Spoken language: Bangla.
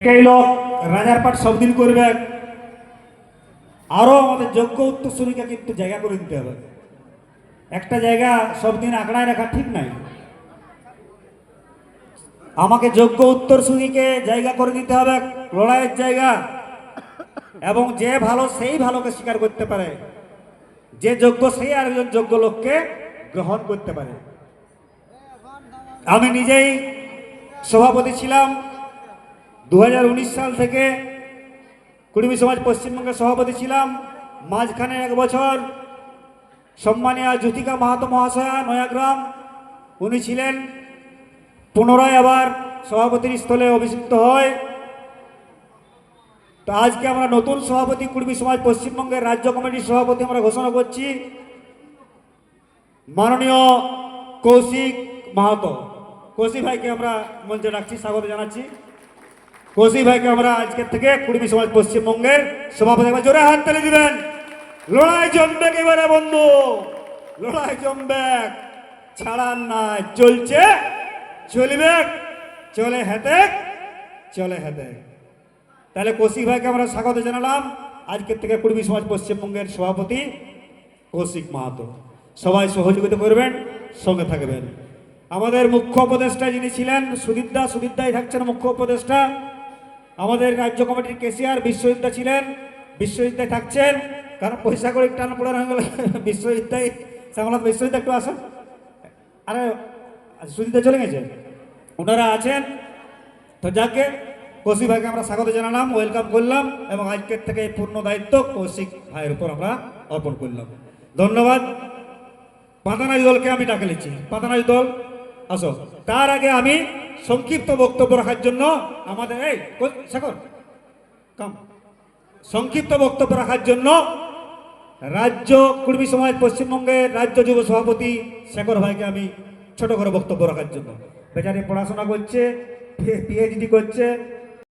এই লোক, রাজার পাঠ সব দিন করবে। আরও আমাদের যোগ্য উত্তরসূরিকে কিন্তু জায়গা করে দিতে হবে। একটা জায়গা সব দিন আঁকড়ায় রাখা ঠিক নাই। আমাকে যোগ্য উত্তরসূরিকে জায়গা করে দিতে হবে, লড়াইয়ের জায়গা। এবং যে ভালো, সেই ভালোকে স্বীকার করতে পারে। যে যোগ্য, সেই আরেকজন যোগ্য লোককে গ্রহণ করতে পারে। আমি নিজেই সভাপতি ছিলাম। দু হাজার উনিশ সাল থেকে কুড়িমি সমাজ পশ্চিমবঙ্গের সভাপতি ছিলাম। মাঝখানে এক বছর সম্মানীয় জ্যোতিকা মাহাতো মহাশয়া, নয়াগ্রাম, উনি ছিলেন। পুনরায় আবার সভাপতির স্থলে অভিষিক্ত হয়। তো আজকে আমরা নতুন সভাপতি কুড়মি সমাজ পশ্চিমবঙ্গের রাজ্য কমিটির সভাপতি আমরা ঘোষণা করছি। মাননীয় কৌশিক মাহাতো। কৌশিক ভাইকে আমরা মঞ্চে ডাকছি, স্বাগত জানাচ্ছি। কৌশিক ভাইকে আমরা আজকের থেকে কুড়মি সমাজ পশ্চিমবঙ্গের সভাপতি জোরে হাত তালি দিবেন। লড়াই জমবে এবারে বন্ধু। লড়াই জমবে। ছাড়ার নাই। চলছে। চলবে। চলে হেতে চলে হেতে তাহলে কৌশিক ভাইকে আমরা স্বাগত জানালাম আজকের থেকে কুড়মি সমাজ পশ্চিমবঙ্গের সভাপতি কৌশিক মাহাতো। সবাই সহযোগিতা করবেন, সঙ্গে থাকবেন। আমাদের মুখ্য উপদেষ্টা যিনি ছিলেন সুদীপদা সুদীপদাই থাকছেন মুখ্য উপদেষ্টা। আমাদের রাজ্য কমিটির কেসিআর বিশ্বজিৎদা ছিলেন, বিশ্বজিৎদাই থাকছেন। কারণ পয়সা করে টান পড়ানো হয়ে গেল বিশ্বজিৎদাই, শ্যামলাত বিশ্বজিৎ একটু আসেন। আরে সুদীপদা চলে গেছে? ওনারা আছেন। তো যাকে, কৌশিক ভাইকে আমরা স্বাগত জানালাম, ওয়েলকাম করলাম, এবং আজকের থেকে পূর্ণ দায়িত্ব কৌশিক ভাইয়ের উপর আমরা অর্পণ করলাম। ধন্যবাদ। পাতানাজ দলকে আমি ডাকে নিচ্ছি। পাতানাজ দল, আসো। তার আগে আমি সংক্ষিপ্ত বক্তব্য রাখার জন্য আমাদের, এই শেখর কাম। সংক্ষিপ্ত বক্তব্য রাখার জন্য রাজ্য কুর্মী সমাজ পশ্চিমবঙ্গের রাজ্য যুব সভাপতি শেখর ভাইকে আমি ছোট করে বক্তব্য রাখার জন্য। বেচারে পড়াশোনা করছে পিএইচডি করছে